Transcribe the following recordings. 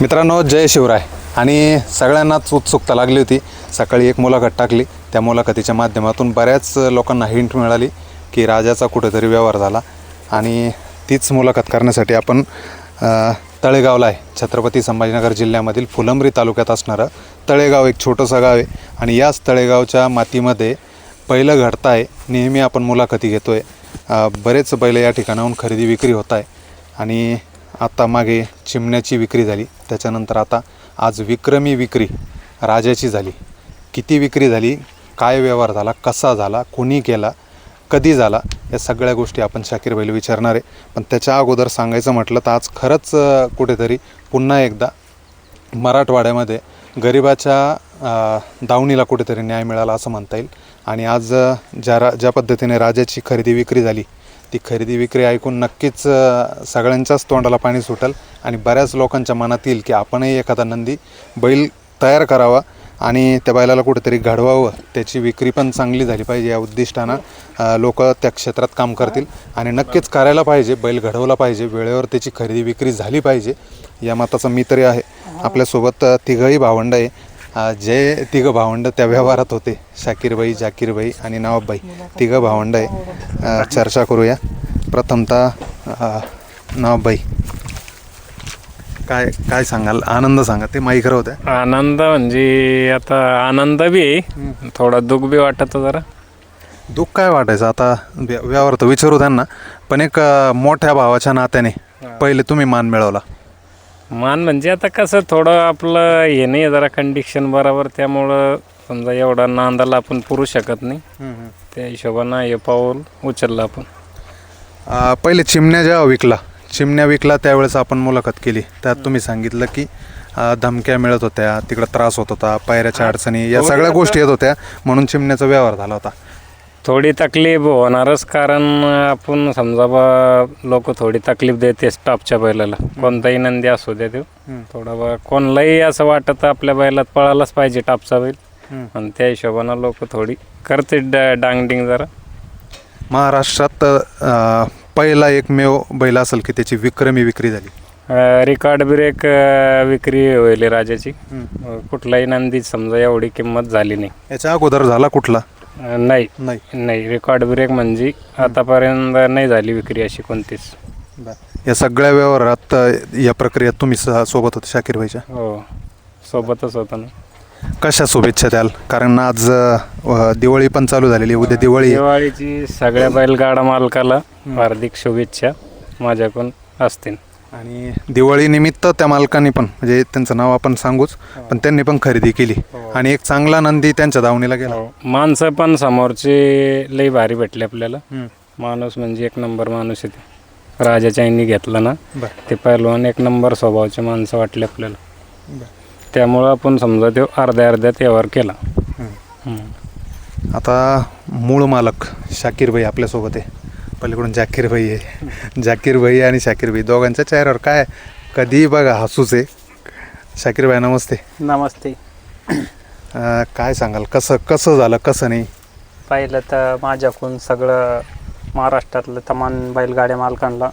मित्रांनो जय शिवराय. आणि सगळ्यांनाच उत्सुकता लागली होती. सकाळी एक मुलाखत टाकली. त्या मुलाखतीच्या माध्यमातून बऱ्याच लोकांना हिंट मिळाली की राजाचा कुठेतरी व्यवहार झाला. आणि तीच मुलाखत करण्यासाठी आपण तळेगावला आहे. छत्रपती संभाजीनगर जिल्ह्यामधील फुलंब्री तालुक्यात असणारं तळेगाव एक छोटंसं गाव आहे. आणि याच तळेगावच्या मातीमध्ये पहिलं घडतं आहे नेहमी आपण मुलाखती घेतो आहे बरेच बैल या ठिकाणाहून खरेदी विक्री होत आहे आणि आता मागे चिमण्याची विक्री झाली. त्याच्यानंतर आता आज विक्रमी विक्री राजाची झाली. किती विक्री झाली? काय व्यवहार झाला? कसा झाला? कोणी केला? कधी झाला? या सगळ्या गोष्टी आपण शाकीर बैल विचारणार आहे. पण त्याच्या अगोदर सांगायचं म्हटलं तर आज खरंच कुठेतरी पुन्हा एकदा मराठवाड्यामध्ये गरिबाच्या दावणीला कुठेतरी न्याय मिळाला असं म्हणता येईल. आणि आज ज्या रा ज्या पद्धतीने राजाची खरेदी विक्री झाली ती खरेदी विक्री ऐकून नक्कीच सगळ्यांच्याच तोंडाला पाणी सुटेल आणि बऱ्याच लोकांच्या मनात येईल की आपणही एखादा नंदी बैल तयार करावा आणि त्या बैलाला कुठेतरी घडवावं. त्याची विक्री पण चांगली झाली पाहिजे या उद्दिष्टानं. लोक त्या क्षेत्रात काम करतील आणि नक्कीच करायला पाहिजे बैल घडवला पाहिजे वेळेवर त्याची खरेदी विक्री झाली पाहिजे या मताचा मी तरी आहे. आपल्यासोबत तिघही तिघंही भावंड आहे. जे तिघं भावंड त्या व्यवहारात होते शाकीरबाई जाकीरबाई आणि नवाबबाई. तिघं भावंड आहे. चर्चा करूया. प्रथमतः नवाबबाई. काय काय सांगाल? आनंद सांगा. ते माईकर होत्या आनंद म्हणजे आता आनंद बी आहे. थोडा दुःख बी वाटत जरा. दुःख काय वाटायचं? आता व्य- व्यवहार तर विचारू त्यांना. पण एक मोठ्या भावाच्या नात्याने पहिले तुम्ही मान मिळवला. मान म्हणजे आता कसं थोडं आपलं हे नाही जरा कंडिशन बरोबर त्यामुळं समजा एवढा नांदाला आपण पुरू शकत नाही. त्या हिशोबानं हे पाऊल उचललं आपण. अ, पहिले चिमण्या जेव्हा विकला चिमण्या विकला त्यावेळेस आपण मुलाखत केली. त्यात तुम्ही सांगितलं की अ, धमक्या मिळत होत्या तिकडं त्रास होत होता पायऱ्याच्या अडचणी या सगळ्या गोष्टी येत होत्या म्हणून चिमण्याचा व्यवहार झाला होता. थोडी तकलीफ होणारच कारण आपण समजा बा लोक थोडी तकलीफ देते स्टाफच्या बैलाला. कोणताही नंदी असू दे तो थोडा बा कोणालाही असं वाटतं आपल्या बैलात पळालाच पाहिजे टापचा बैल. आणि त्या हिशोबानं लोक थोडी करते डा- डांगडिंग जरा. महाराष्ट्रात पहिला एकमेव बैल असेल की त्याची विक्रमी विक्री झाली. रिकॉर्ड ब्रेक विक्री होईल राजाची. कुठलाही नंदी समजा एवढी किंमत झाली नाही. याच्या अगोदर झाला कुठला? नाही. नाही. नाही रेकॉर्ड ब्रेक म्हणजे आतापर्यंत नाही झाली विक्री अशी कोणतीच. या सगळ्या व्यवहारात अ, या प्रक्रियेत तुम्ही सोबत होते शाकीर भाईच्या? हो सोबतच होतं ना. कशा शुभेच्छा द्याल? कारण आज अ, दिवाळी पण चालू झालेली आहे. उद्या दिवाळी आहे. दिवाळीची सगळ्या बैलगाडा मालकाला हार्दिक शुभेच्छा. माझ्याकडून असतील. आणि दिवाळी निमित्त त्या मालकांनी पण म्हणजे त्यांचं नाव आपण सांगूच पण त्यांनी पण खरेदी केली. आणि एक चांगला नंदी त्यांच्या दावणीला गेला. माणसं पण समोरचे लई भारी भेटले आपल्याला. माणूस म्हणजे एक नंबर माणूस आहे ते. राजाच्या आईनी घेतला ना ते पहिलवान एक नंबर स्वभावाचे माणसं वाटले आपल्याला. त्यामुळं आपण समजा तो अर्ध्या अर्ध्यात व्यवहार केला. आता मूळ मालक शाकीर भाई आपल्यासोबत आहे. पलीकडून जाकीर भाई आहे. जाकीर भाई आणि शाकीर भाई दोघांच्या चेहऱ्यावर काय कधीही बघा हसूच आहे. शाकीर भाई नमस्ते. नमस्ते. अं, काय सांगाल? कसं कसं झालं कसं नाही? पहिलं तर माझ्याकडून सगळं महाराष्ट्रातलं तमाम बैलगाड्या मालकांना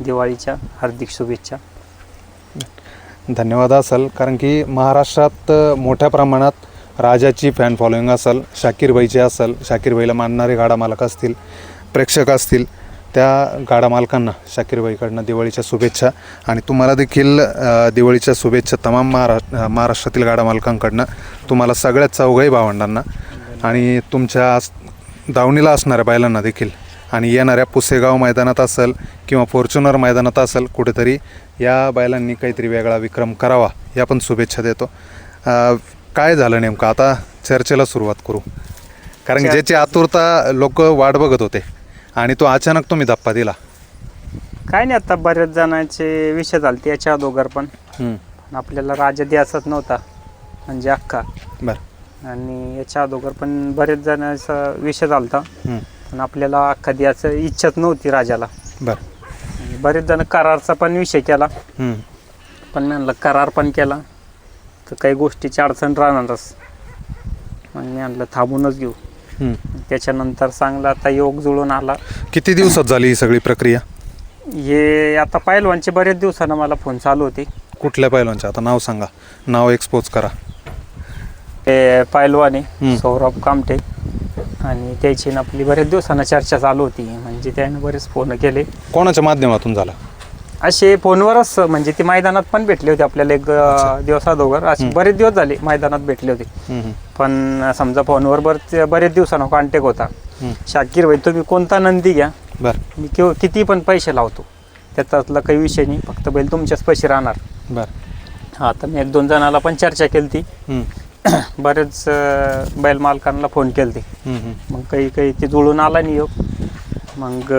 दिवाळीच्या हार्दिक शुभेच्छा. धन्यवाद असेल कारण की महाराष्ट्रात अ, मोठ्या प्रमाणात राजाची फॅन फॉलोईंग असेल शाकीरबाईची असेल शाकीरबाईला मानणारे गाडा मालक असतील. प्रेक्षक असतील त्या गाडा मालकांना शाकीरबाईकडनं दिवाळीच्या शुभेच्छा. आणि तुम्हाला देखील दिवाळीच्या शुभेच्छा तमाम महाराष्ट्र महाराष्ट्रातील गाडा मालकांकडनं तुम्हाला सगळ्यात चौघाही भावंडांना आणि तुमच्या आस- दावणीला असणाऱ्या बैलांना देखील. आणि येणाऱ्या पुसेगाव मैदानात असेल किंवा फॉर्च्युनर मैदानात असेल कुठेतरी या बैलांनी काहीतरी वेगळा विक्रम करावा या पण शुभेच्छा देतो. काय झालं नेमकं? आता चर्चेला सुरुवात करू. कारण ज्याची आतुरता लोक वाट बघत होते. आणि तो अचानक तुम्ही धप्पा दिला. काय नाही आता बऱ्याच जणांचे विषय झाले याच्या अगोदर पण. हम्म, आपल्याला राजा द्यायचाच नव्हता म्हणजे अख्खा. बरं. आणि याच्या अगोदर पण बरेच जणांचा विषय झाला हम्म, पण आपल्याला अख्खा द्यायचं इच्छाच नव्हती राजाला. बरं. आणि बरेच जण करारचा पण विषय केला. हम्म, पण मी म्हणलं करार पण केला. तर काही गोष्टीची अडचण राहणारच. मग मी म्हणलं थांबूनच घेऊ. त्याच्यानंतर चांगला आता योग जुळून आला. किती दिवसात झाली ही सगळी प्रक्रिया? हे आता पहिलवानचे बरेच दिवसानं मला फोन चालू होते. कुठल्या पैलवानचे? आता नाव सांगा. नाव एक्सपोज करा. ते. आहे सौरभ कामटे आणि त्याची न आपली बरेच दिवसानं चर्चा चालू होती. म्हणजे त्याने बरेच फोन केले. कोणाच्या माध्यमातून झाला? असे फोनवरच म्हणजे ते मैदानात पण भेटले होते आपल्याला एक दिवस अगोदर असे बरेच दिवस झाले मैदानात भेटले होते. पण समजा फोनवर बर बरेच दिवसानं कॉन्टॅक्ट होता. शाकीर भाई तुम्ही कोणता नंदी घ्या. बरं. मी किंवा किती पण पैसे लावतो. त्याच्यातला काही विषय नाही. फक्त बैल तुमच्याच पैसे राहणार. बरं. हा तर मी एक दोन जणाला पण चर्चा केली ती बरेच बैल मालकांना फोन केले ते हम्म, हम्म. मग काही काही ते जुळून आला नाही योग. मग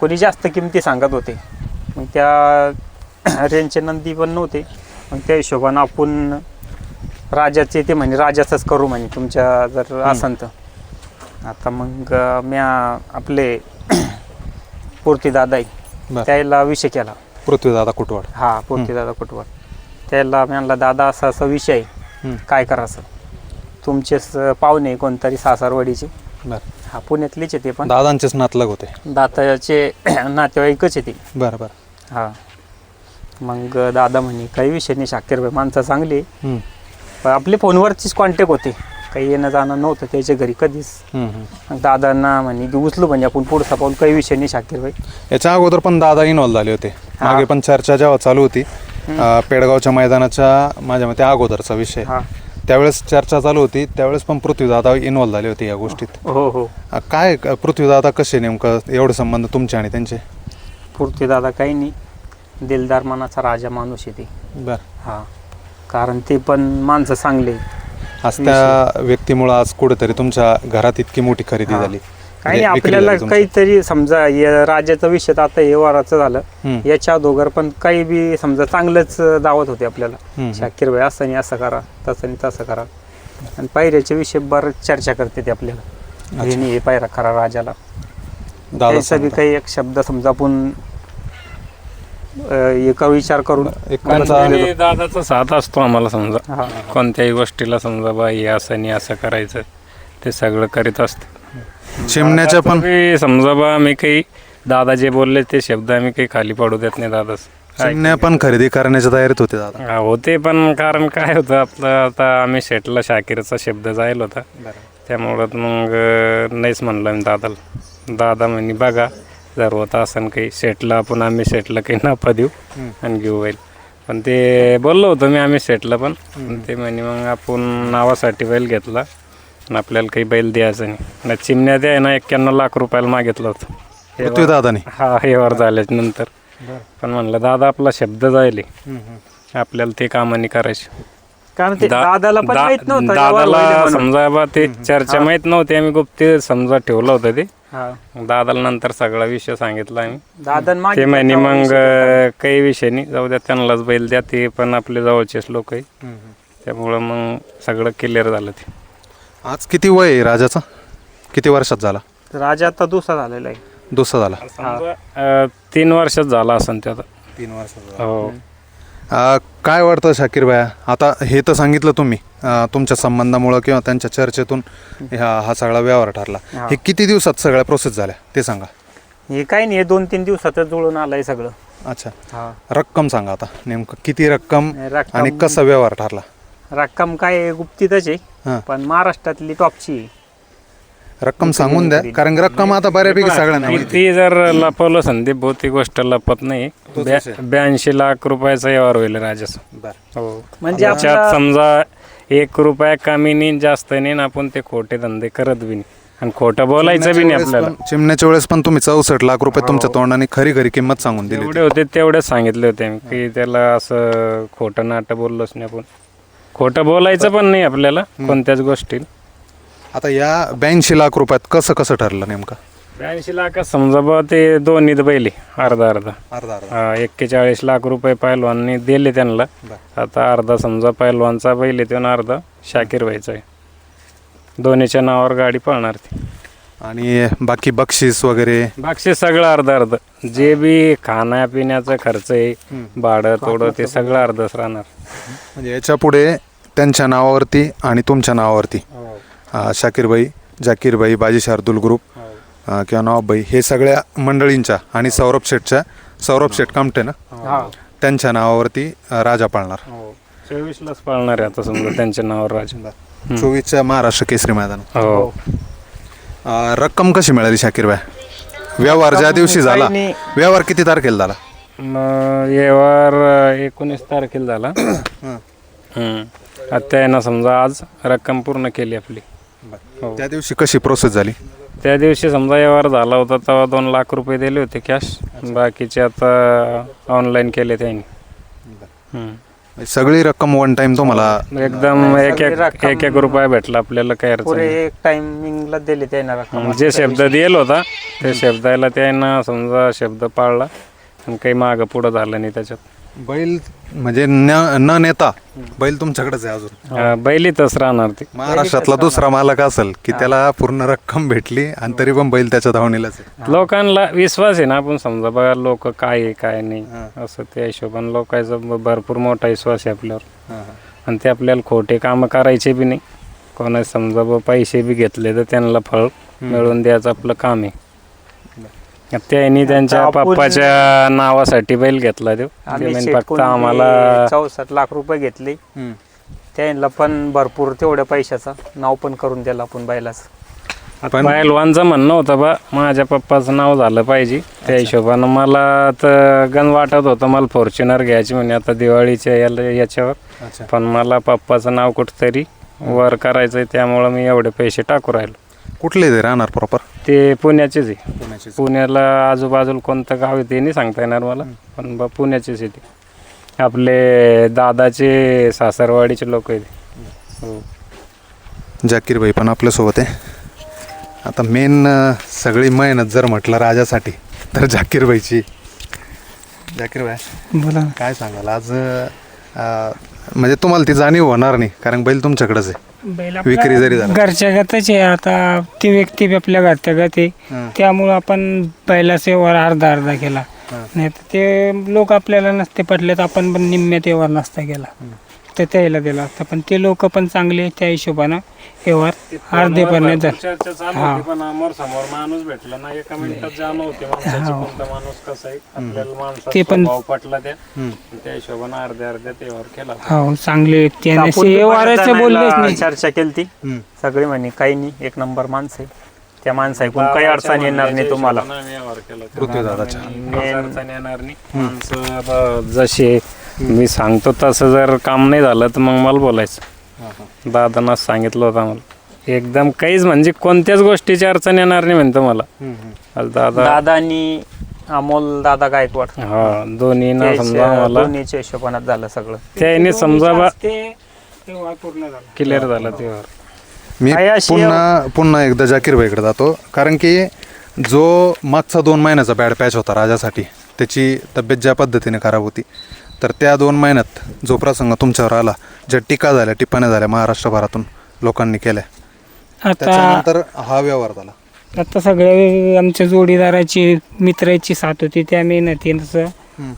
कोणी जास्त किमती सांगत होते. मग त्या रेंजचे नंदी पण नव्हते. मग त्या हिशोबानं आपण राजाचे ते म्हणे राजाचंच करू म्हणे तुमच्या जर असन तर. आता मग म्या आपले पूर्ती दादा आहे त्याला विषय केला. पृथ्वीदादा कुटवाड. हा पूर्ती दादा कुटवर त्याला म्हणला दादा असा असा विषय आहे. काय करायचं? तुमचेच पाहुणे कोणतरी सासरवाडीचे. बरं. हा पुण्यातलीच आहे ते पण. दादांचेच नातलग होते. दाताचे नातेवाईकच आहे ते. बरं बरं. हा. मग दादा म्हणे काही विषय नाही शाकीरबाई माणसं चांगली. हम्म, पण आपले फोनवरचीच कॉन्टॅक्ट होते. काही येणं जाणं नव्हतं त्याच्या घरी कधीच. हम्म, हम्म. मग दादांना म्हणे की उचलू म्हणजे आपण पुढचा पाऊल काही विषय नाही शाकीरबाई याच्या अगोदर पण दादा इन्व्हॉल्व झाले होते. मागे पण चर्चा जेव्हा चालू होती अं, पेडगावच्या मैदानाच्या माझ्या मते अगोदरचा विषय. हा. त्यावेळेस चर्चा चालू होती त्यावेळेस पण पृथ्वीदादा इन्व्हॉल्व झाले होते या गोष्टीत. हो हो. अं, काय क- पृथ्वीदादा कसे नेमकं एवढे संबंध तुमचे आणि त्यांचे? पुरते दादा काही नाही. दिलदार मनाचा राजा माणूस आहे ते. बर. हा. कारण ते पण माणसं चांगले आज त्या व्यक्तीमुळे आज कुठेतरी तुमच्या घरात इतकी मोठी खरेदी हा. झाली. काही म्हणजे विक्री आपल्याला झाली तुमची. काहीतरी समजा या राजाचा विषय तर आता हे वाराचं झालं. हम्म, याच्या अगोदर पण काही बी समजा चांगलंच दावत होते आपल्याला. शाकीर भाई असं नाही असं करा तसं नाही तसं करा. आणि पायऱ्याच्या विषय बरंच चर्चा करते ते आपल्याला. हे नाही हे पायरा खरा राजाला. दादा त्याचा बी. काही एक शब्द समजा आपण एका विचार करून. आणि दादाचा साथ असतो आम्हाला समजा. हा. कोणत्याही गोष्टीला समजा बा हे असं नाही असं करायचं ते सगळं करीत असते. चिमण्याच्या पण समजा बा आम्ही काही दादा जे बोलले ते शब्द आम्ही काही खाली पडू देत नाही दादाच चिमण्या पण खरेदी करण्याच्या तयारीत होते दादा. होते पण कारण काय होतं आपलं आता आम्ही शेटला शाकीरचा शब्द जायला होता. त्यामुळं मग नाहीच म्हणलं मी दादाला. दादा म्हणे बघा जर होता असं काही शेटला आपण आम्ही शेटला काही नफा देऊ आणि घेऊ होईल पण ते बोललो होतो मी आम्ही शेटला पण. ते म्हणे मग आपण नावासाठी बैल घेतला आणि आपल्याला काही बैल द्यायचं नाही. ना चिमण्या द्याय ना एक्क्याण्णव लाख रुपयाला मागितलं होतं. हा हेवर झाल्याच्यानंतर. पण म्हणलं दादा आपला शब्द जायले. आपल्याला ते कामाने करायचे. कारण ते दा- दादाला पण दा- माहीत नव्हतं व्यवहार होईल दादाला म्हणून. समजा बा ते चर्चा माहीत नव्हती आम्ही गुप्त समजा ठेवलं होतं ते. हा. मग दादाला नंतर सगळा विषय सांगितला आम्ही. दादा ते मागे म्हणे मग काही विषय नाही. जाऊ द्या त्यांनाच बैल द्या. ते पण आपले जवळचेच लोक आहे त्यामुळं मग सगळं क्लिअर झालं ते. आज किती वय आहे राजाचं? किती वर्षात झाला? राजा आता दुसरा झालेला आहे. दुसरा झाला. समजा, अं, तीन वर्षात झाला असं ते आता. तीन वर्षाचा हो. काय वाटतं शाकीर भाया? आता हे तर सांगितलं तुम्ही अं, तुमच्या संबंधामुळं किंवा त्यांच्या चर्चेतून ह्या हा सगळा व्यवहार ठरला. हा. हे किती दिवसात सगळ्या प्रोसेस झाल्या ते सांगा. हे काही नाही हे दोन तीन दिवसातच जुळून आलंय सगळं. अच्छा. हा. रक्कम सांगा आता नेमकं किती रक्कम रक्कम- आणि कसा व्यवहार ठरला? रक्कम काय गुप्तीतच आहे हां. पण महाराष्ट्रातली टॉपची आहे. रक्कम सांगून द्या कारण की रक्कम आता बऱ्यापैकी सगळ्यांना माहिती ती जर लपवलं संदीप भाऊ ती गोष्ट लपत नाही. ब्याऐंशी लाख रुपयाचा व्यवहार होईल बरं. हो. म्हणजे त्याच्यात आपला समजा एक रुपया कमी नाही जास्त नाही आणि आपण ते खोटे धंदे करत बी नाही. आणि खोटं बोलायचं बी नाही आपल्याला. चिमण्याच्या वेळेस पण तुम्ही चौसष्ट लाख रुपये तुमच्या तोंडाने खरी खरी किंमत सांगून दिली जेवढे होते तेवढेच सांगितले होते मी की त्याला असं खोटं नाटं बोललोच नाही आपण. खोटं बोलायचं पण नाही आपल्याला कोणत्याच गोष्टीत आता या ब्याऐंशी लाख रुपयात कसं कसं ठरलं नेमकं? ब्याऐंशी लाख समजा बा ते दोन्ही बैले अर्धा अर्धा. अर्धा अर्धा. हा, एक्केचाळीस लाख रुपये पैलवाननी दिले त्यांना. आता अर्धा समजा पैलवानचा बैल आहे तो अर्धा शाकीर व्हायचा आहे. दोन्हीच्या नावावर गाडी पळणार ती. आणि बाकी बक्षीस वगैरे? बक्षीस सगळं अर्ध अर्ध. जे बी खाण्यापिण्याचा खर्च आहे भाडं तोडं ते सगळं अर्धच राहणार. म्हणजे याच्यापुढे त्यांच्या नावावरती आणि तुमच्या नावावरती. अं, शाकीरबाई जाकीरबाई बाजी शार्दूल ग्रुप अं, किंवा नवाबबाई हे सगळ्या मंडळींच्या आणि सौरभ शेठच्या सौरभ शेठ कामटे ना? हा. त्यांच्या नावावरती अ, राजा पाळणार. हो. चोवीसलाच पाळणार आहे आता समजा त्यांच्या नावावर राजा चोवीसच्या महाराष्ट्र केसरी मैदान हो. अ, रक्कम कशी मिळाली शाकीर भाई व्यवहार ज्या दिवशी झाला काही नाही. व्यवहार किती तारखेला झाला? मग येवार एकोणीस तारखेला झाला. हम्म. आता आहे ना समजा आज रक्कम पूर्ण केली आपली. हो. त्या दिवशी कशी प्रोसेस झाली? त्या दिवशी समजा व्यवहार झाला होता तेव्हा दोन लाख रुपये दिले होते कॅश बाकीचे आता ऑनलाईन केले त्यांनी. हम्म. सगळी रक्कम वन टाइम तुम्हाला एकदम एक एक एक एक रुपया भेटला आपल्याला काय अडचण पुरे नाही. एक टायमिंगला दिले त्यांना रक्कम. हम्म, जे शब्द दिला होता त्या शब्दाला त्यानं समजा शब्द पाळला. आणि काही मागं पुढं झालं नाही त्याच्यात. बैल म्हणजे न न नेता बैल तुमच्याकडेच आहे अजून. अं, बैलीतच राहणार ती. महाराष्ट्रातला दुसरा मालक असेल की त्याला पूर्ण रक्कम भेटली आणि तरी पण बैल त्याच्या धावणीलाच आहे. लोकांना विश्वास आहे ना आपण समजा बघा लोक काय आहे काय नाही. असं त्या हिशोबाने लोकांचा भरपूर मोठा विश्वास आहे आपल्यावर. आणि ते आपल्याला खोटे कामं करायचे बी नाही. कोणा समजा बा पैसे बी घेतले तर त्यांना फळ मिळवून द्यायचं आपलं काम आहे. त्यांनी त्यांच्या आपण- पप्पाच्या नावासाठी बैल घेतला तो आम्ही म्हणजे फक्त आम्हाला चौसष्ट लाख रुपये घेतले. त्यांना पण भरपूर तेवढ्या पैशाचा नाव पण करून दिलं आपण बैलाच. पण पहिलवानचं म्हणणं होतं बा माझ्या पप्पाचं नाव झालं पाहिजे. त्या हिशोबानं मला तर गण वाटत होतं मला फॉर्च्युनर घ्यायची म्हणे आता दिवाळीच्या याला याच्यावर. अच्छा. पण मला पप्पाचं नाव कुठंतरी वर करायचं आहे त्यामुळं मी एवढे पैसे टाकू राहिलो. कुठले ते राहणार प्रॉपर ते पुण्याचेच आहे. पुण्याचे पुण्याला आजूबाजूला कोणतं गाव आहे ते नाही सांगता येणार मला पण बा पुण्याचेच आहे ते. आपले दादाचे सासरवाडीचे लोक आहेत. हो. जाकीर भाई पण आपल्यासोबत आहे. आता मेन सगळी मेहनत जर म्हटलं राजासाठी तर जाकीर भाईची जाकीर भाई बोला काय सांगाल? आज अं, म्हणजे तुम्हाला ती जाणीव होणार नाही कारण बैल तुमच्याकडेच आहे बैल विक्री जरी झाला. घरच्या गतच आहे आता ती व्यक्ती बी आपल्या घरच्या गत आहे हं. त्यामुळं आपण बैलाचा व्यवहार अर्धा अर्धा केला. नाही तर ते लोक आपल्याला नसते पटले तर आपण पण निम्म्यात व्यवहार नसता केला तर त्याला दिला असता पण ते लोक पण चांगले त्या हिशोबानं. व्यवहार अर्धे पण. चर्चा चालू हा. होती पण समोर समोर माणूस भेटला ना एका मिनिटात कोणता माणूस कसा आहे आपल्याला माणसाचा ते पण- स्वभाव पटला त्या. त्या हिशोबाने अर्ध्या अर्ध्या तेव्हार केला हो चांगले आणि आपण व्यवहाराचं बोललेच नाही. चर्चा केली ती. सगळे म्हणे काही नाही एक नंबर माणसं आहे. त्या माणसाईकून काही अडचण येणार नाही तुम्हाला. पृथ्वी दादाच्या अडचण येणार नाही. माणसं जसे मी सांगतो तसं जर काम नाही झालं तर मग मला बोलायचं. दादांना सांगितलं होतं मला एकदम काहीच म्हणजे कोणत्याच गोष्टीची अडचण येणार नाही म्हणतो मला. आज दादा दादा आणि अमोल दादा गायकवाड. हा दोन्ही ना समजा मला दोन्हीच्या हिशोबानात झालं सगळं. त्याने समजा बा ते व्यवहार पूर्ण झाला. क्लिअर झाला तेव्हा. मी पुन्हा पुन्हा एकदा जाकीर भाईकडे जातो. कारण की जो मागचा दोन महिन्याचा बॅड पॅच होता राजासाठी त्याची तब्येत ज्या पद्धतीने खराब होती तर त्या दोन महिन्यात जो प्रसंग तुमच्यावर आला ज्या टीका झाल्या टिप्पण्या झाल्या महाराष्ट्रभरातून लोकांनी केल्या आता त्याच्यानंतर हा व्यवहार झाला. आता सगळ्या आमच्या जोडीदाराची मित्राची साथ होती त्या मेहनतीनं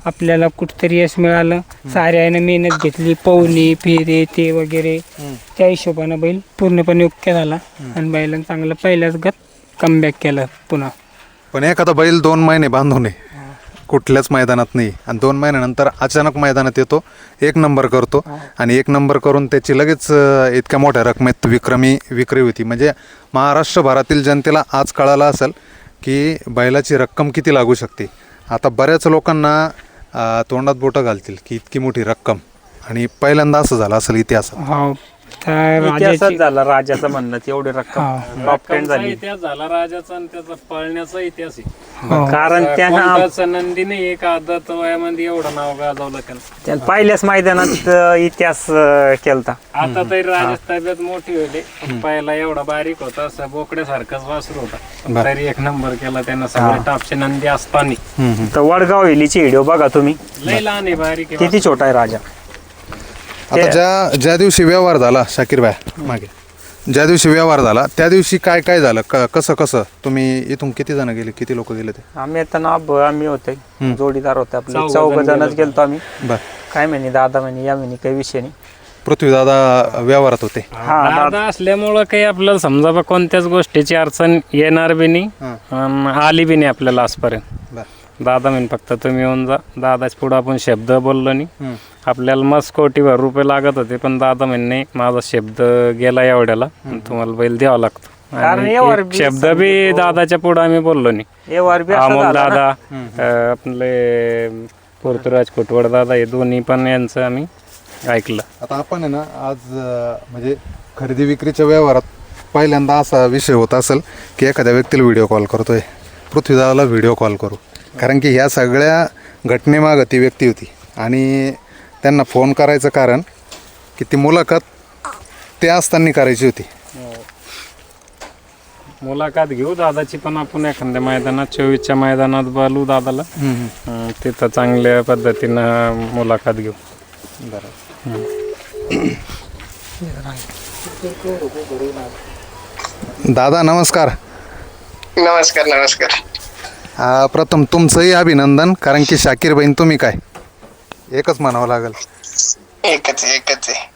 आपल्याला कुठतरी यश मिळालं. साऱ्यानं मेहनत घेतली पवनी फेरे ते वगैरे. त्या हिशोबानं बैल पूर्णपणे ओके झाला आणि बैलानं चांगलं पहिल्याच गत कमबॅक केलं पुन्हा. पण एखादा बैल दोन महिने बांधू नये कुठल्याच मैदानात नाही. आणि दोन महिन्यानंतर अचानक मैदानात येतो एक नंबर करतो आणि एक नंबर करून त्याची लगेच इतक्या मोठ्या रकमेत विक्रमी विक्री होती. म्हणजे महाराष्ट्रभरातील जनतेला आज कळालं असेल की बैलाची रक्कम किती लागू शकते. आता बऱ्याच लोकांना तोंडात बोटं घालतील की इतकी मोठी रक्कम. आणि पहिल्यांदा असं झालं असेल इतिहासात. इतिहासच राजाची झाला राजाचं म्हणणं तेवढी रक्कम हा. टॉप टेन झाली इतिहास झाला राजाचा आणि त्याचा पळण्याचा इतिहास आहे. हो. कारण त्यांना कोणताच नंदीने एक आदत वयामध्ये एवढं नाव गाजवलं त्यानं त्यानं पहिल्याच मैदानात अं, इतिहास अं, केलता. आता तरी राजाच तब्येत मोठी होती पहिला एवढा बारीक होता असं बोकड्यासारखाच वासरू होता. पण तरी एक नंबर केला त्यानं सगळे टापचे नंदी असताना. तर वडगाव हिलीची व्हिडिओ बघा तुम्ही. लय लहान आहे बारीक आहे. किती छोटा आहे राजा? आता ज्या ज्या दिवशी व्यवहार झाला शाकीर बाय मागे. ज्या दिवशी व्यवहार झाला त्या दिवशी काय काय झालं? क- कसं कसं? तुम्ही इथून किती जण गेले? किती लोक गेले ते? आम्ही आता ना ब- आम्ही होते. जोडीदार होते आपले. चौघं चौघ जण जणच गेलो. गेलतो आम्ही. बर. काय म्हणे दादा म्हणे या म्हणे काही विषय नाही. पृथ्वीदादा व्यवहारात होते. हा दादा. असल्यामुळं काही आपल्याला समजा बा कोणत्याच गोष्टीची अडचण येणार बी नाही. अन आली बी नाही आपल्याला आजपर्यंत. बर. दादा म्हणे फक्त तुम्ही येऊन जा. दादाच पुढं आपण शब्द बोललो नाही. आपल्याला मस्त कोटीभर रुपये लागत होते पण दादा म्हणे नाही माझा शब्द गेला एवढ्याला तुम्हाला बैल द्यावा लागतो. कारण आणि यावर एक बी शब्द बी दादाच्या पुढं आम्ही बोललो नाही. वर बी असं अमोल झालं. दादा अं, आपले पृथ्वीराज कुटवड दादा हे दोन्ही पण यांचं आम्ही ऐकलं. आता आपण आहे ना आज अं, म्हणजे खरेदी विक्रीच्या व्यवहारात पहिल्यांदा असा विषय होत असेल की एखाद्या व्यक्तीला व्हिडिओ कॉल करतोय. पृथ्वीदादाला व्हिडिओ कॉल करू. कारण की ह्या सगळ्या घटनेमागं ती व्यक्ती होती. आणि त्यांना फोन करायचं कारण की ती मुलाखत ते असताना करायची होती. मुलाखत घेऊ दादाची पण आपण एखाद्या मैदानात चोवीसच्या मैदानात बोलू दादाला. तिथं चांगल्या पद्धतीनं मुलाखत घेऊ. दादा नमस्कार. नमस्कार नमस्कार. प्रथम तुमचंही अभिनंदन कारण की शाकीर बहीण तुम्ही काय? एकच म्हणावं लागेल. एकच एकच आहे.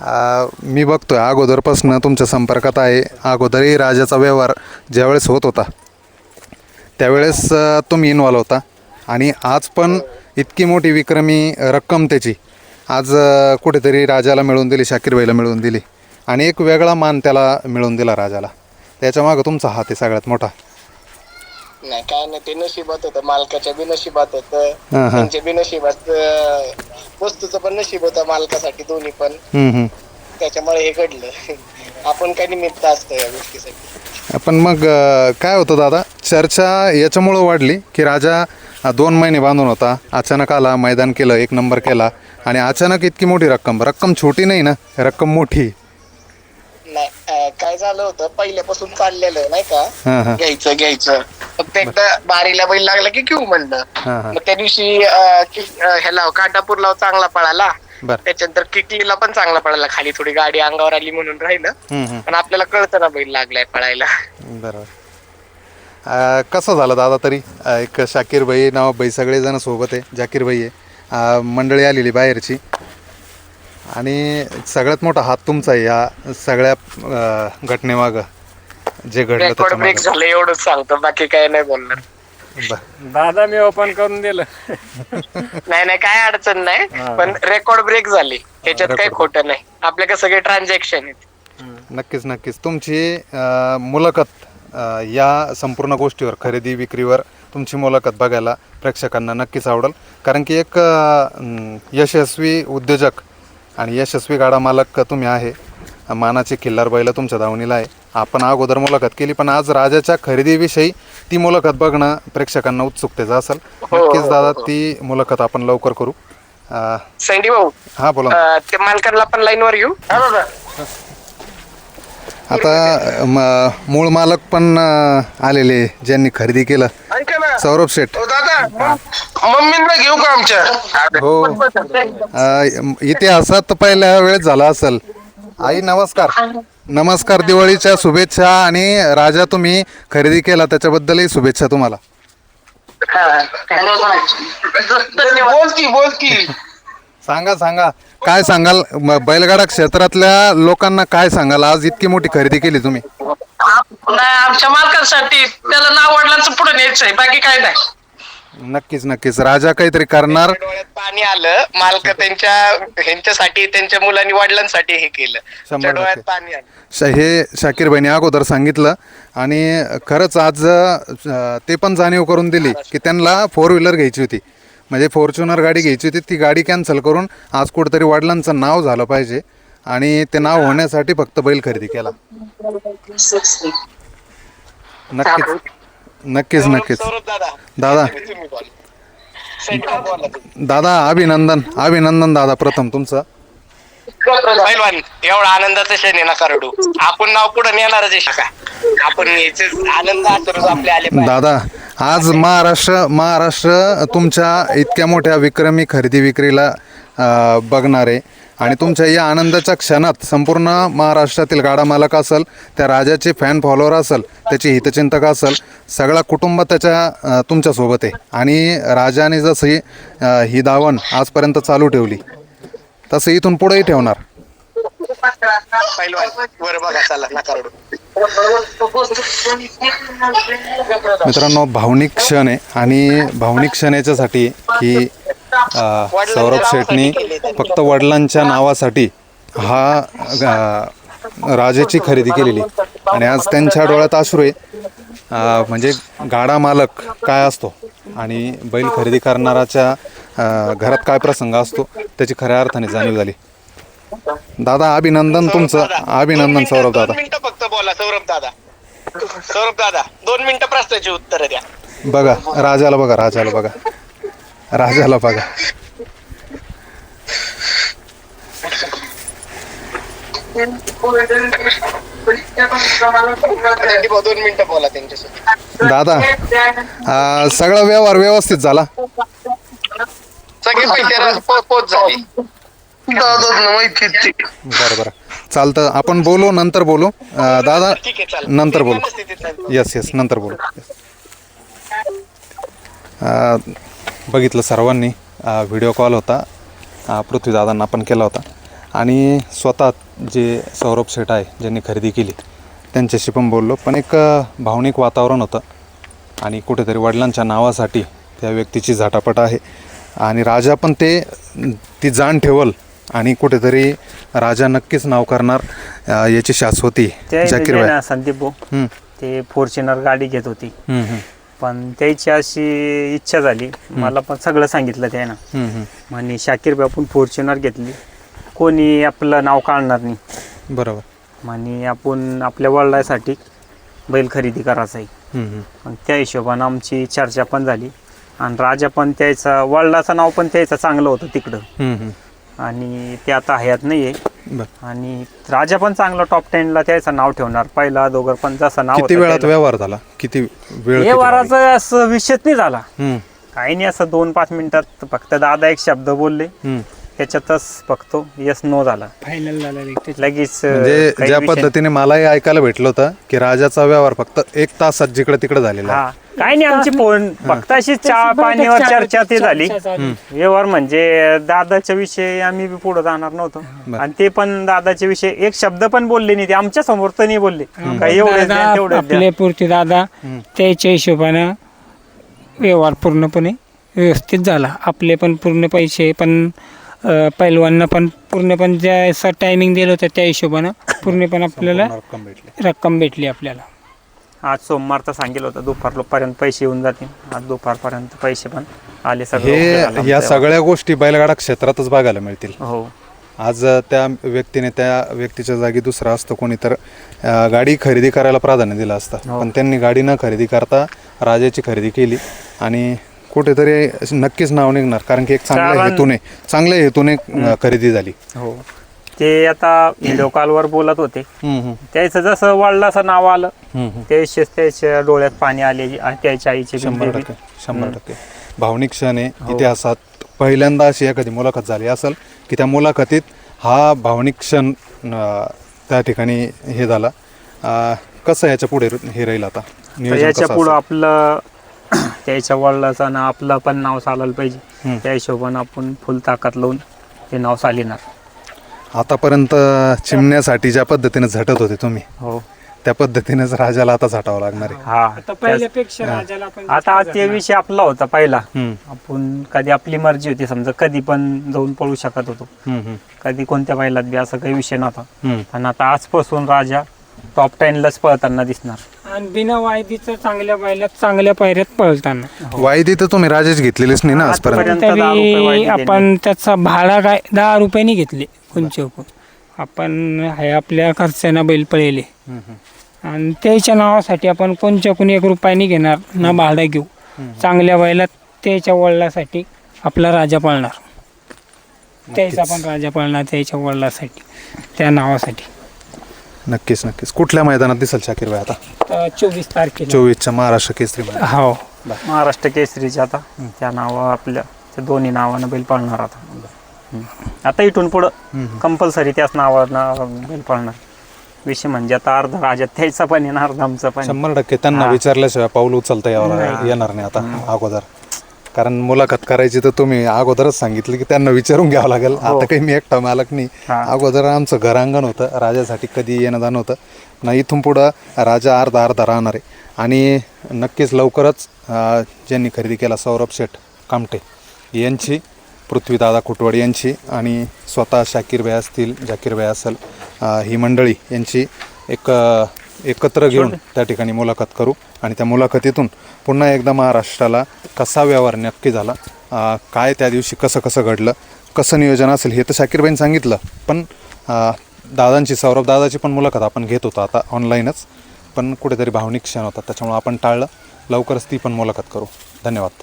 आ, मी बघतोय अगोदरपासून तुमच्या संपर्कात आहे अगोदरही राजाचा व्यवहार ज्यावेळेस होत होता त्यावेळेस अ, तुम्ही इन्वॉल्व होता. आणि आज पण इतकी मोठी विक्रमी रक्कम त्याची. आज अ, कुठेतरी राजाला मिळवून दिली शाकीरबाईला मिळवून दिली. आणि एक वेगळा मान त्याला मिळवून दिला राजाला. त्याच्यामागं तुमचा हात आहे सगळ्यात मोठा. नाही काय नाही ते नशिबात होतं. मालकाच्या बी नशिबात होतं. हां, हां. त्यांच्या बी नशिबात अं, वस्तूचं पण नशीब होतं मालकासाठी दोन्ही पण. हम्म, हम्म. त्याच्यामुळे हे घडलं. आपण काय निमित्त असतं या गोष्टीसाठी? पण मग अ, काय होतं दादा? चर्चा याच्यामुळं वाढली की राजा अ, दोन महिने बांधून होता. अचानक आला मैदान केलं एक नंबर केला. आणि अचानक इतकी मोठी रक्कम. रक्कम छोटी नाही ना रक्कम मोठी. नाही अं, काय झालं होतं पहिल्यापासून चाललेलं नाही का? हां हां. घ्यायचं घ्यायचं. फक्त एकदा बारीला बैल लागला की घेऊ म्हणलं. हां हां. मग त्या दिवशी अं, कि- अं, ह्याला काटापूरला चांगला पळाला. बरं. त्याच्यानंतर किकलीला पण चांगला पळाला. खाली थोडी गाडी अंगावर आली म्हणून राहिलं. हम्म, हम्म. पण आपल्याला कळतं ना बैल लागलाय पळायला. बरोबर. अ, कसं झालं दादा तरी? अ, एक शाकीर भाई नाव भाई सगळेजण सोबत आहे. जाकीर भाई आहे. अ, मंडळी आलेली बाहेरची. आणि सगळ्यात मोठा हात तुमचा आहे या सगळ्या घटनेमागं जे घडलं रेकॉर्ड ब्रेक त्याच्यामागं झालं एवढंच सांगतो बाकी काय नाही बोलणार. बरं. दादा मी ओपन करून दिलं. नाही नाही काय अडचण नाही पण रेकॉर्ड ब्रेक झाली. त्याच्यात काही Record. खोटं नाही. आपल्याकडे सगळे ट्रान्झॅक्शन आहेत. नक्कीच नक्कीच. तुमची अ, मुलाखत अ, या संपूर्ण गोष्टीवर खरेदी विक्रीवर तुमची मुलाखत बघायला प्रेक्षकांना नक्कीच आवडेल. कारण की एक अ, यशस्वी उद्योजक आणि यशस्वी गाडा मालक तुम्ही आहे. मानाची खिल्लार बैल तुमच्या दावणीला आहे. आपण अगोदर मुलाखत केली पण आज राजाच्या खरेदीविषयी ती मुलाखत बघणं प्रेक्षकांना उत्सुकतेचं असेल. नक्कीच दादा ती मुलाखत आपण लवकर करू. संडी भाऊ हा बोला अं, ते मालकांना पण लाईन वर घेऊ. हा बाबा आता म- मूळ मालक पण अ, आलेले ज्यांनी खरेदी केलं. ऐका ना. सौरभ शेठ. दादा. मम्मींना घेऊ का आमच्या? हो. अ, इतिहासात तर पहिल्या वेळेस झाला असेल. आई नमस्कार. नमस्कार दिवाळीच्या शुभेच्छा आणि राजा तुम्ही खरेदी केला त्याच्याबद्दलही शुभेच्छा तुम्हाला. बोल की बोल की. सांगा सांगा. काय सांगाल? म- बैलगाडा क्षेत्रातल्या लोकांना काय सांगाल? आज इतकी मोठी खरेदी केली तुम्ही. नाही आमच्या मालकांसाठी त्याला नाव वडिलांचं पुढे न्यायचंय बाकी काय नाही. नक्कीच नक्कीच. राजा काहीतरी करणार. डोळ्यात पाणी आलं. मालक त्यांच्या ह्यांच्यासाठी त्यांच्या मुलांनी वडिलांसाठी हे केलं. शंभर त्या डोळ्यात टक्के. पाणी आलं. श- हे शाकीर बहिणी अगोदर सांगितलं आणि खरंच आज अ, ते पण जाणीव करून दिली की त्यांना फोर व्हीलर घ्यायची होती. म्हणजे फॉर्च्युनर गाडी घ्यायची होती ती गाडी कॅन्सल करून आज कुठंतरी वडिलांचं नाव झालं पाहिजे. आणि ते नाव होण्यासाठी फक्त बैल खरेदी केला. नक्कीच. नक्कीच नक्कीच. दादा दादा. दादा अभिनंदन. अभिनंदन दादा प्रथम तुमचं. पैलवान एवढा आनंदाचा क्षण आहे ना करडू. आपण नाव पुढे नेणारच आहे का आपण याचे आनंद आपले आले पाहिजे. दादा आज महाराष्ट्र महाराष्ट्र तुमच्या इतक्या मोठ्या विक्रमी खरेदी विक्रीला अ, बघणार आहे. आणि तुमच्या या आनंदाच्या क्षणात संपूर्ण महाराष्ट्रातील गाडा मालक असेल त्या राजाचे फॅन फॉलोअर असेल त्याचे हितचिंतक असेल सगळा कुटुंब त्याच्या अ, तुमच्यासोबत आहे. आणि राजाने जशी ही अ, ही दावण आजपर्यंत चालू ठेवली. तसं इथून पुढेही ठेवणार. मित्रांनो भावनिक क्षण आहे आणि भावनिक क्षण याच्यासाठी की सौरभ शेटनी फक्त वडिलांच्या नावासाठी हा राजाची खरेदी केलेली आणि आज त्यांच्या डोळ्यात अश्रू आहे. म्हणजे गाडा मालक काय असतो आणि बैल खरेदी करणाराच्या घरात काय प्रसंग असतो त्याची खऱ्या अर्थाने जाणीव झाली. दादा अभिनंदन तुमचं. अभिनंदन सौरभ दादा. मिनिटं फक्त बोला सौरभ दादा. सौरभ दादा दोन मिनिटं प्रश्नाची उत्तर द्या. बघा राजाला बघा राजाला बघा. राजाला बघा. दोन मिनिटं बोला त्यांच्यासोबत. दादा सगळा व्यवहार व्यवस्थित झाला. सगळे पोच झाली. बरं बरं. चालतं आपण बोलू नंतर बोलू. अं, दादा ठीक आहे चालेल. नंतर बोलू. येस येस नंतर बोलू. अं, बघितलं सर्वांनी व्हिडिओ कॉल होता. अं, पृथ्वीदादांना पण केला होता. आणि स्वतः जे सौरभ शेठ आहे ज्यांनी खरेदी केली त्यांच्याशी पण बोललो. पण एक अं, भावनिक वातावरण होतं. आणि कुठेतरी वडिलांच्या नावासाठी त्या व्यक्तीची झटापट आहे. आणि राजा पण ते ती जाण ठेवल आणि कुठेतरी राजा नक्कीच नाव करणार याची शाश्वती जाकीर भाई संदीप भाऊ ते फॉर्च्युनर गाडी घेत होती. पण त्याची अशी इच्छा झाली. मला पण सगळं सांगितलं त्यानं. म्हणे शाकीर भाई आपण फॉर्च्युनर घेतली. कोणी आपलं नाव काढणार नाही. बरोबर. म्हणे आपण आपल्या वडिलासाठी बैल खरेदी करायचा आहे. त्या हिशोबानं आमची चर्चा पण झाली. आणि राजा पण त्याचं वडिलाचं नाव पण त्याचं चांगलं होतं तिकडं. आणि ते आता हयात नाही आहे बरं. आणि राजा पण चांगलं टॉप टेनला त्याचं नाव ठेवणार. पहिला दोघर पण जसं नाव किती वेळात. व्यवहार झाला? किती वेळ वाराचा असं विषयच नाही झाला. काही नाही असं दोन पाच मिनिटात फक्त दादा एक शब्द बोलले. हम्म. त्याच्यातच फक्त यस नो झाला. फायनल झाला. लगेच म्हणजे ज्या पद्धतीने मलाही ऐकायला भेटलं होतं की राजाचा व्यवहार फक्त एक तासात जिकडे तिकडे झालेला काही नाही आमची फोन फक्त अशी चहा पाणीवर चर्चा ती झाली. व्यवहार म्हणजे दादाच्या विषयी आम्ही बी पुढे जाणार नव्हतो. आणि ते पण दादाच्या विषयी एक शब्द पण बोलले नाही ते आमच्यासमोर तर नाही बोलले. काही एवढे आपले पुरते दादा त्याच्या हिशोबानं व्यवहार पूर्णपणे व्यवस्थित झाला. आपले पण पूर्ण पैसे पण पैलवांना पण पूर्ण पण ज्या टायमिंग दिलं होतं त्या हिशोबानं पूर्णपणे आपल्याला रक्कम भेटली. रक्कम भेटली आपल्याला. आज सोमवारचा सांगेल होतं दुपारपर्यंत पैसे येऊन जातील. आज दुपारपर्यंत पैसे पण आले सगळे हे आमचं या. सगळ्या गोष्टी बैलगाडा क्षेत्रातच बघायला मिळतील. हो. आज त्या व्यक्तीने त्या व्यक्तीच्या जागी दुसरा असतं कोणी तर अ, गाडी खरेदी करायला प्राधान्य दिलं असतं. हो. पण त्यांनी गाडी न खरेदी करता राजाची खरेदी केली आणि कुठेतरी नक्कीच नाव निघणार. कारण की एक चांगल्या हेतूने चांगल्या हेतूने अ, खरेदी झाली. हो. ते आता व्हिडिओ कॉलवर बोलत होते. त्याचं जसं वडिलाचं नाव आलं. त्याचे त्याच्या डोळ्यात पाणी आले आणि त्याच्या आईचे शंभर टक्के शंभर टक्के. भावनिक क्षण आहे इतिहासात पहिल्यांदा अशी एखादी मुलाखत झाली असेल की त्या मुलाखतीत हा भावनिक क्षण त्या ठिकाणी हे झाला. कसं याच्यापुढे हे राहील आता? याच्या पुढं? आपलं त्याच्या वडिलाचं ना आपलं पण नाव चालायला पाहिजे. त्या हिशोबानं आपण फुल ताकद लावून ते नाव चालिणार. आतापर्यंत चिमण्यासाठी ज्या पद्धतीने झटत होते तुम्ही हो. त्या पद्धतीनेच राजाला आता झटावं लागणार आहे. हा. आता पहिल्यापेक्षा राजाला आपण आता ते विषय आपला होता पहिला. हम्म, आपण कधी आपली मर्जी होती समजा कधी पण जाऊन पळू शकत होतो. हम्म, हम्म, कधी कोणत्या बैलात बी असं काही विषय नव्हता. हम्म. पण आता आजपासून राजा टॉप टेनलाच पळताना दिसणार. आणि बिना वायदीचं चांगल्या बैलात चांगल्या पायऱ्यात पळताना. वायदी तर तुम्ही राजाची घेतलेलीच नाही ना आजपर्यंत? आजपर्यंत दहा रुपये तरी वायदी दिली. आपण त्याचा भाडा काय दहा रुपयांनी घेतले कोणचे आपण आहे आपल्या खर्चानं बैल पळेले. आणि त्याच्या नावासाठी आपण कोणच्या कोणी एक रुपयाने घेणार ना भाडं घेऊ. चांगल्या बैलात त्याच्या वडिलासाठी आपला राजा पळणार. त्याचा पण राजा पळणार त्याच्या वडिलासाठी त्या नावासाठी. नक्कीच नक्कीच. कुठल्या मैदानात दिसेल शाकीर भाई आता? चोवीस तारखेला. चोवीसच्या महाराष्ट्र केसरी मैदान. हो. महाराष्ट्र केसरीचे आता. त्या नावा आपल्या त्या दोन्ही नावानं बैल पाळणार आता. हम्म. आता इथून पुढं कंपल्सरी त्याच नावानं बैल पाळणार. विषय म्हणजे आता अर्धा राजा त्याचा पण येणार अर्धा आमचा पण शंभर टक्के. त्यांना. विचारल्याशिवाय पाऊल उचलता यावं येणार नाही आता अगोदर. कारण मुलाखत करायची तर तुम्ही अगोदरच सांगितलं की त्यांना विचारून घ्यावं लागेल. आता काही मी एकटा मालक नाही. हा. अगोदर आमचं घरांगण होतं. राजासाठी कधी येणं जाणं होतं. ना इथून पुढं राजा अर्धा अर्धा राहणार आहे. आणि नक्कीच लवकरच ज्यांनी खरेदी केला सौरभ शेठ कामटे यांची पृथ्वीदादा कुटवड यांची आणि स्वतः शाकीरबाई असतील जाकीरबाई असेल अं, ही मंडळी यांची एक एकत्र घेऊन त्या ठिकाणी मुलाखत करू. आणि त्या मुलाखतीतून पुन्हा एकदा महाराष्ट्राला कसा व्यवहार नक्की झाला काय त्या दिवशी कसं कसं घडलं कसं नियोजन असेल हे तर शाकीरबाईंनी सांगितलं. पण दादांची सौरभ दादाची पण मुलाखत आपण घेत होतो आता ऑनलाईनच. पण कुठेतरी भावनिक क्षण होता त्याच्यामुळे आपण टाळलं. लवकरच ती पण मुलाखत करू. धन्यवाद.